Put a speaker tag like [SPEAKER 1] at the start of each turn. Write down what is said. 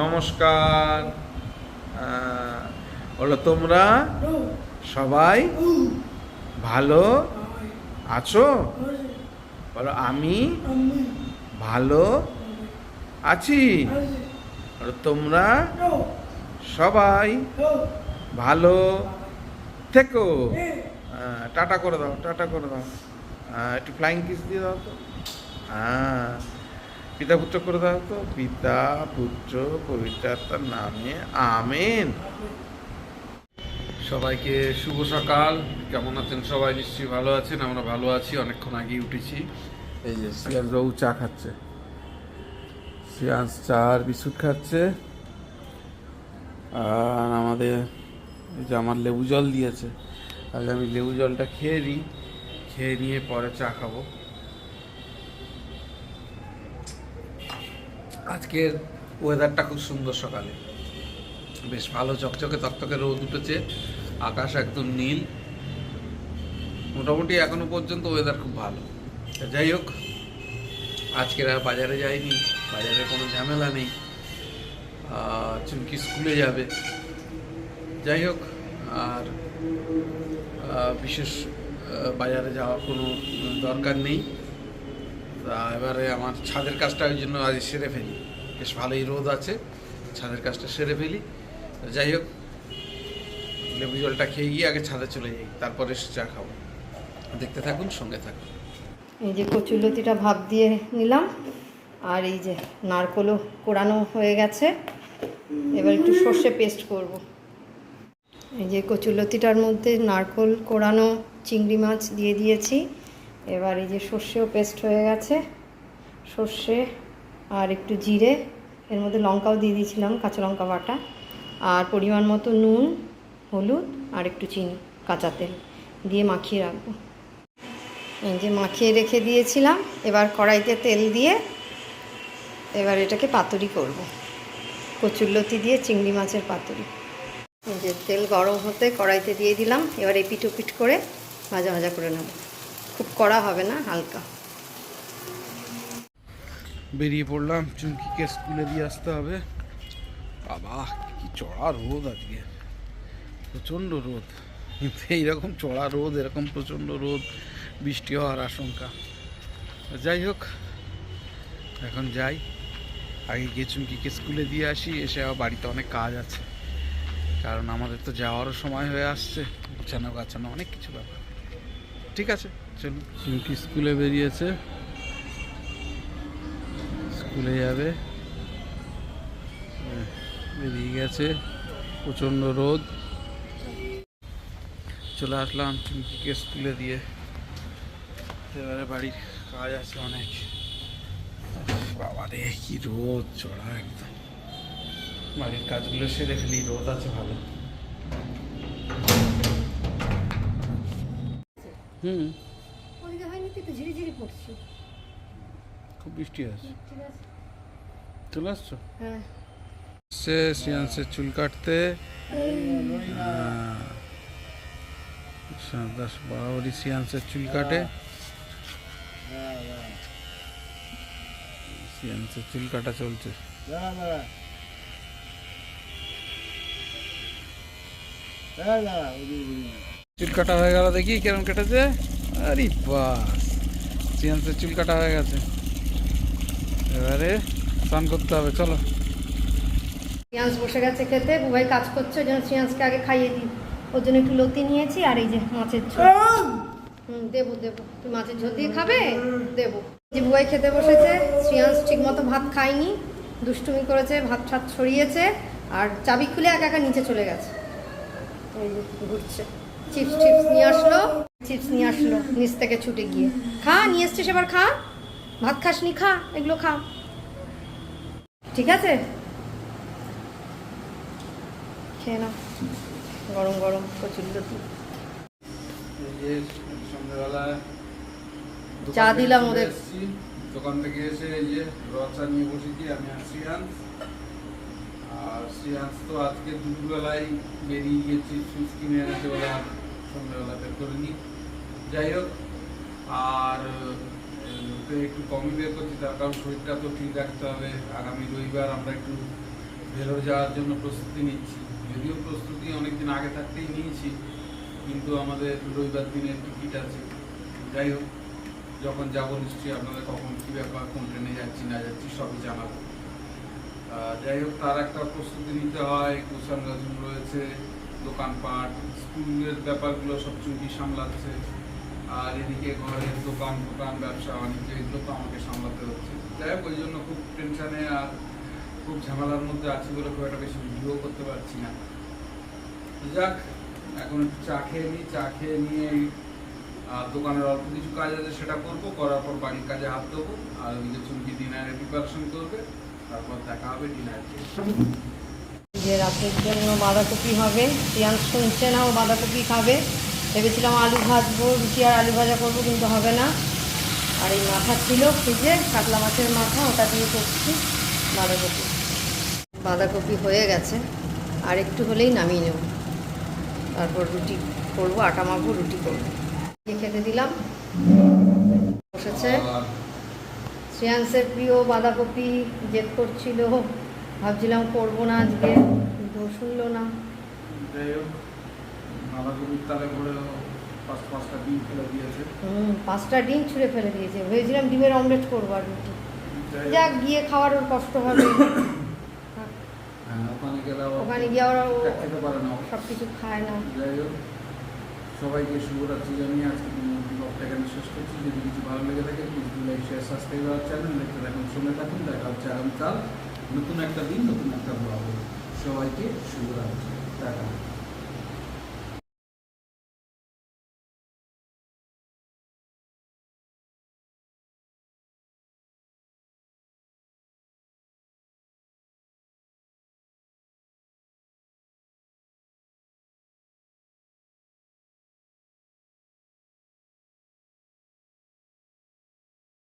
[SPEAKER 1] নমস্কার বলো তোমরা সবাই ভালো আছো? বলো, আমি ভালো আছি। তোমরা সবাই ভালো থেকো। টাটা করে দাও, টাটা করে দাও। একটু ফ্লাইং কিস দিয়ে দাও তো। হ্যাঁ পিতা পুত্র করে দাও তো। পিতা পুত্র পবিত্রাত্মার নামে, আমেন। সবাইকে শুভ সকাল। কেমন আছেন সবাই? নিশ্চয়ই ভালো আছেন। আমরা ভালো আছি। অনেকক্ষণ আগেই উঠেছি। এই যে সিয়াজ বাবু চা খাচ্ছে। সিয়াজ চা আর বিস্কুট খাচ্ছে। আর আমাদের এই যে আমার লেবু জল দিয়েছে। আগে আমি লেবু জলটা খেয়ে নিই। খেয়ে নিয়ে পরে চা খাব। আজকের ওয়েদারটা খুব সুন্দর সকালে। বেশ ভালো চকচকে তকতকে রোদ উঠেছে, আকাশ একদম নীল। মোটামুটি এখনও পর্যন্ত ওয়েদার খুব ভালো। যাই হোক, আজকের আর বাজারে যাইনি, বাজারে কোনো ঝামেলা নেই। চুমকি স্কুলে যাবে। যাই হোক, আর বিশেষ বাজারে যাওয়ার কোনো দরকার নেই। তা এবারে আমার ছাদের কাজটা ওই জন্য আজ সেরে ফেলি। বেশ ভালোই রোদ আছে, ছাদের কাজটা সেরে ফেলি। যাই হোক, লেবু জলটা খেয়ে গিয়ে আগে ছাদে চলে যাই, তারপরে চা খাব। দেখতে থাকুন, সঙ্গে থাকুন।
[SPEAKER 2] এই যে কচুলতিটা ভাব দিয়ে নিলাম, আর এই যে নারকলও কোরানো হয়ে গেছে। এবার একটু সর্ষে পেস্ট করব। এই যে কচুলতিটার মধ্যে নারকল কোরানো চিংড়ি মাছ দিয়ে দিয়েছি। এবার এই যে সর্ষেও পেস্ট হয়ে গেছে। সর্ষে আর একটু জিরে, এর মধ্যে লঙ্কাও দিয়ে দিয়েছিলাম, কাঁচা লঙ্কা বাটা। আর পরিমাণ মতো নুন, হলুদ আর একটু চিনি, কাঁচা তেল দিয়ে মাখিয়ে রাখব। এই যে মাখিয়ে রেখে দিয়েছিলাম, এবার কড়াইতে তেল দিয়ে এবার এটাকে পাতুরি করব। কচুরলতি দিয়ে চিংড়ি মাছের পাতুরি। এই যে তেল গরম হতে কড়াইতে দিয়ে দিলাম, এবার এপিট ওপিট করে ভাজা ভাজা করে নেব। খুব কড়া হবে না, হালকা।
[SPEAKER 1] বেরিয়ে পড়লাম, চুমকিকে স্কুলে দিয়ে আসতে হবে। বাবা, কি চড়া রোদ আজকে। প্রচণ্ড রোদ। এইরকম চড়া রোদ, এরকম প্রচণ্ড রোদ, বৃষ্টি হওয়ার আশঙ্কা। যাই হোক, এখন যাই। আগে গিয়ে চুমকিকে স্কুলে দিয়ে আসি, এসে আবার বাড়িতে অনেক কাজ আছে। কারণ আমাদের তো যাওয়ারও সময় হয়ে আসছে। গোছানো গাছানো অনেক কিছু ব্যাপার। ঠিক আছে। চলুন চুমকি স্কুলে বেরিয়েছে। স্কুলে যাবে। হ্যাঁ, বেরিয়ে গেছে। প্রচণ্ড রোদ। চলে আসলাম চুমকিকে স্কুলে দিয়ে। এবারে বাড়ির কাজ আছে অনেক। বাবা রে কি রোদ চড়া একদম। বাড়ির কাজগুলো সেরে ফেলি রোদ আছে ভালো। হুম।
[SPEAKER 2] ওইদিকে তো ঝিরিঝিরি পড়ছে
[SPEAKER 1] খুব বৃষ্টি আছে। চলে আসছো?
[SPEAKER 2] হ্যাঁ।
[SPEAKER 1] সে সিয়ান্সের চুল কাটতে। দাস বরাবরই সিয়ান্সের চুল কাটে। সিয়ান্সের চুল কাটা চলছে। চুল কাটা হয়ে গেল দেখি কেরম কেটেছে। আরে বাস সিয়ান্সের চুল কাটা হয়ে গেছে। এবারে স্নান করতে হবে, চলো।
[SPEAKER 2] শ্রিয়াংশ বসে গেছে খেতে, বুবাই কাজ করছে, ওই জন্য শ্রিয়াংশকে আগে খাইয়ে দিই। ওর জন্য একটু লতি নিয়েছি আর এই যে মাছের ঝোল। হুম, দেবো দেবো। তুই মাছের ঝোল দিয়ে খাবে? দেবো। যে বুবাই খেতে বসেছে শ্রিয়াংশ ঠিকমতো ভাত খায়নি, দুষ্টুমি করেছে, ভাত ঠাত ছড়িয়েছে, আর চাবি খুলে একা একা নিচে চলে গেছে। এই যে ঘুরছে। চিপস, টিপস নিয়ে আসলো। চিপস নিয়ে আসলো নিচ থেকে ছুটে গিয়ে। খা নিয়ে এসছিস এবার খা। ভাত খাসনি খা এগুলো খা। ঠিক আছে? খেয়ে নাও। গরম গরম প্রচুর লতি চা দিলাম ওদের।
[SPEAKER 1] দোকান থেকে এসে এই যে রচা নিয়ে বসেছি আমি আর শ্রিয়াংশ আর শ্রিয়াংশ তো আজকে দুপুরবেলায় বেরিয়ে গিয়েছি সুইচ কিনে এনেছে বলে সন্ধ্যাবেলা করিনি। যাই হোক, আর একটু কমই বের করছি, তার কারণ শরীরটা তো ঠিক রাখতে হবে। আগামী রবিবার আমরা একটু ভেলোর যাওয়ার জন্য প্রস্তুতি নিচ্ছি। যদিও প্রস্তুতি অনেকদিন আগে থাকতেই নিয়েছি, কিন্তু আমাদের রবিবার দিনে টিকিট আছে। যাই হোক, যখন যাব নিশ্চয়ই আপনাদের কখন কী ব্যাপার, কোন ট্রেনে যাচ্ছি, না যাচ্ছি, সবই জানাব। যাই হোক, তার একটা প্রস্তুতি নিতে হয়। কুশান গাজন রয়েছে দোকানপাট, স্কুলের ব্যাপারগুলো সব চুমকি সামলাচ্ছে। আর এদিকে ঘরের দোকান দোকান, ব্যবসা, বাণিজ্য, এগুলো তো আমাকে সামলাতে হচ্ছে। যাই হোক, ওই জন্য খুব টেনশানে আর খুব ঝামেলার মধ্যে আছি বলে খুব একটা বেশি ভিডিও করতে পারছি না। যাক, এখন চা খেয়ে নিই। চা খেয়ে নিয়ে আর দোকানের অল্প কিছু কাজ আছে সেটা করব। করার পর বাড়ির কাজে হাত দেবো। আর ওইদিকে চুমকি ডিনারের প্রিপারেশন করবে। তারপর দেখা হবে ডিনার
[SPEAKER 2] যে রাতের জন্য বাঁধাকপি হবে। পিয়াজ শুনছে না ও বাঁধাকপি খাবে। ভেবেছিলাম আলু ভাজবো, রুটি আর আলু ভাজা করব, কিন্তু হবে না। আর এই মাথা ছিল ফ্রিজে, কাতলা মাছের মাথা, ওটা দিয়ে করছি বাঁধাকপি। বাঁধাকপি হয়ে গেছে। আর একটু হলেই নামিয়ে নেব। তারপর রুটি করব, আটা মাখবো, রুটি করব। খেতে দিলাম। বসেছে। শ্রেয়াংসের প্রিয় বাঁধাকপি জেদ করছিল। ভাবছিলাম করব না আজকে কিন্তু শুনলো না।
[SPEAKER 1] যাই হোক বাঁধাকপির তালে করে পাঁচ পাঁচটা ডিম ফেলে দিয়েছে।
[SPEAKER 2] হুম পাঁচটা ডিম ছুঁড়ে ফেলে দিয়েছে। ভেবেছিলাম ডিমের অমলেট করব আর রুটি। যাক গিয়ে খাওয়ার ওর কষ্ট হবে।
[SPEAKER 1] হ্যাঁ, ওখানে
[SPEAKER 2] গিয়ে ওরা। সব কিছু খায় না।
[SPEAKER 1] যাই হোক সবাইকে শুভরাত্রি জানিয়ে আজকে ব্লগটা এখানে শেষ করছি। যদি কিছু ভালো লেগে থাকে প্লিজ লাইক শেয়ার সাবস্ক্রাইব আমার চ্যানেল দেখতে থাকুন শুনে থাকুন। দেখা হচ্ছে আগামীকাল। নতুন একটা দিন নতুন একটা ব্লগ সবাইকে শুভরাত্রি। টাটা।